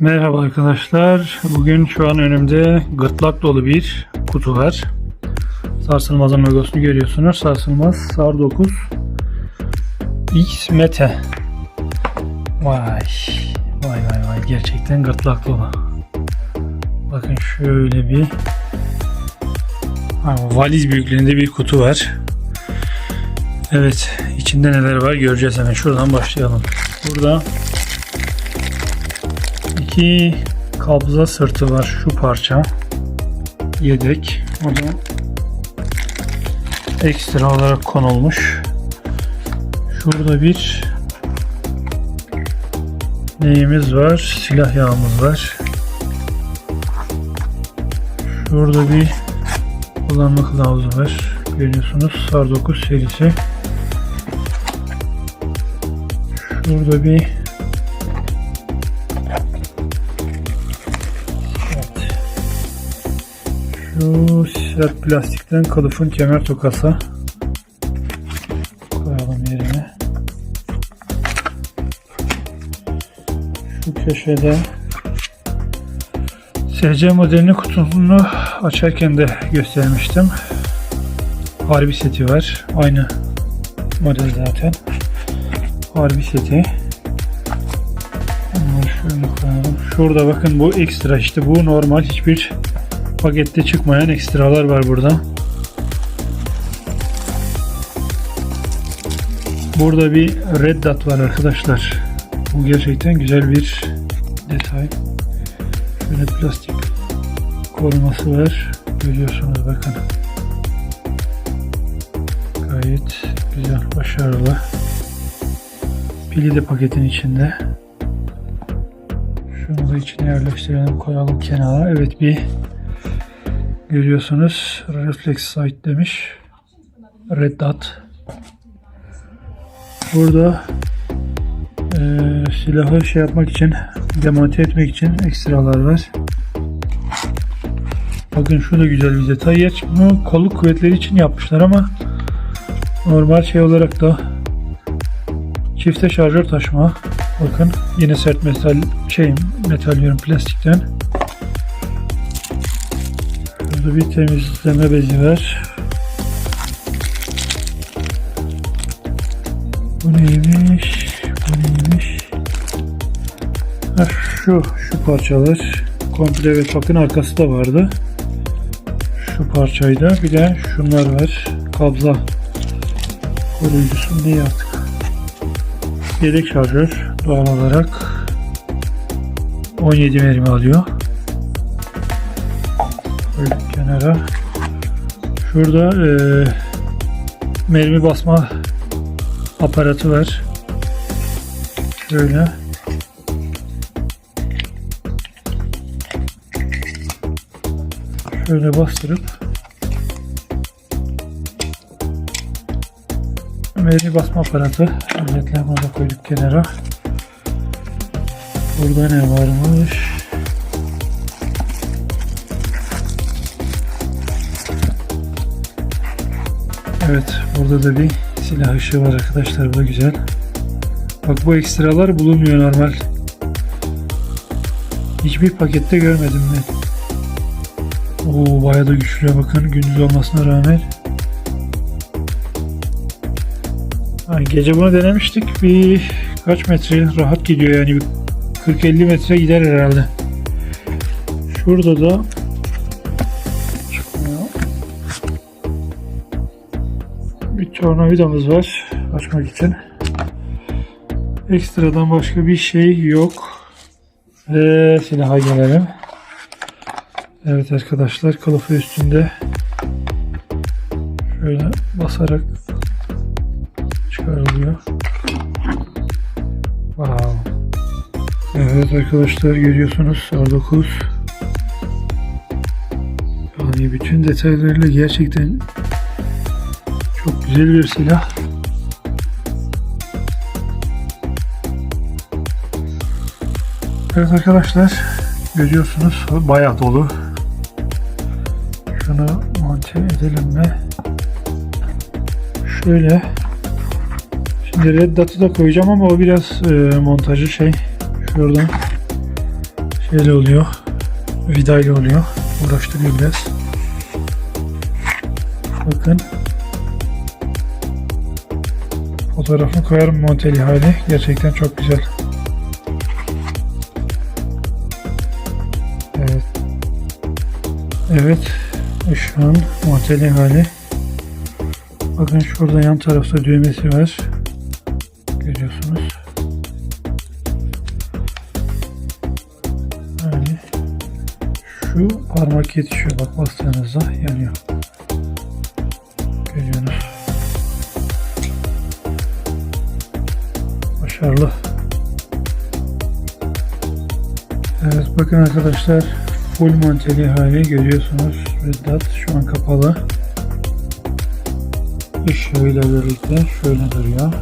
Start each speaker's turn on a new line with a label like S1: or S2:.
S1: Merhaba arkadaşlar. Bugün şu an önümde gırtlak dolu bir kutu var. Sarsılmaz'ın logosunu görüyorsunuz. Sarsılmaz SAR 9 X Mete. Vay. Vay vay vay. Gerçekten gırtlak dolu. Bakın şöyle bir ha, valiz büyüklüğünde bir kutu var. Evet. içinde neler var göreceğiz hemen. Şuradan başlayalım. Burada iki kabza sırtı var şu parça. Yedek. O da ekstra olarak konulmuş. Şurada bir neyimiz var? Silah yağımız var. Şurada bir kullanma kılavuzu var. Görüyorsunuz SAR 9 serisi. Şurada bir Şu sert plastikten kılıfın kemer tokası. Koyalım yerine. Şu köşede SC modelini kutusunu açarken de göstermiştim. Harbi seti var. Aynı model zaten. Harbi seti. Bunları şöyle koyalım. Şurada bakın bu ekstra işte bu normal hiçbir pakette çıkmayan ekstralar var burada. Burada bir red dot var arkadaşlar. Bu gerçekten güzel bir detay. Şöyle plastik koruması var. Görüyorsunuz bakın. Gayet güzel, başarılı. Pili de paketin içinde. Şunu da içine yerleştirelim, koyalım kenara. Evet bir Görüyorsunuz reflex sight demiş. Red dot. Burada e, silahı şey yapmak için demonte etmek için ekstralar var. Bakın şu da güzel bir detay. Gerçi bunu kolluk kuvvetleri için yapmışlar ama normal şey olarak da çifte şarjör taşıma. Bakın yine sert metal şey metal diyorum plastikten. Burada bir temizleme bezi var. Bu neymiş? Bu neymiş? Ha, şu, şu parçalar. Komple evet bakın arkası da vardı. Şu parçayı da bir de şunlar var. Kabza koruyucusu diye artık. Yedek şarjör doğal olarak 17 mermi alıyor koyduk kenara. Şurada e, mermi basma aparatı var. Şöyle. Şöyle bastırıp mermi basma aparatı. Da koyduk kenara. Burada ne varmış? Evet burada da bir silah ışığı var arkadaşlar bu da güzel. Bak bu ekstralar bulunmuyor normal. Hiçbir pakette görmedim ben. Oo bayağı da güçlü bakın gündüz olmasına rağmen. Ha, gece bunu denemiştik. Bir kaç metre rahat gidiyor yani 40-50 metre gider herhalde. Şurada da tornavidamız var açmak için. Ekstradan başka bir şey yok. Ve silaha gelelim. Evet arkadaşlar kılıfı üstünde şöyle basarak çıkarılıyor. Wow. Evet arkadaşlar görüyorsunuz R9 yani bütün detaylarıyla gerçekten güzel bir silah. Evet arkadaşlar görüyorsunuz bayağı dolu. Şunu monte edelim mi? Şöyle. Şimdi red dot'u da koyacağım ama o biraz e, montajı şey. Şuradan şeyle oluyor. Vidayla oluyor. Uğraştırıyor biraz. Bakın. Fotoğrafını koyarım monteli hali. Gerçekten çok güzel. Evet. Evet. Işığın monteli hali. Bakın şurada yan tarafta düğmesi var. Görüyorsunuz. Yani şu parmak yetişiyor bak bastığınızda yanıyor. Başarılı. Evet bakın arkadaşlar full monteli hali görüyorsunuz. Red Dot şu an kapalı. Işığıyla birlikte şöyle duruyor.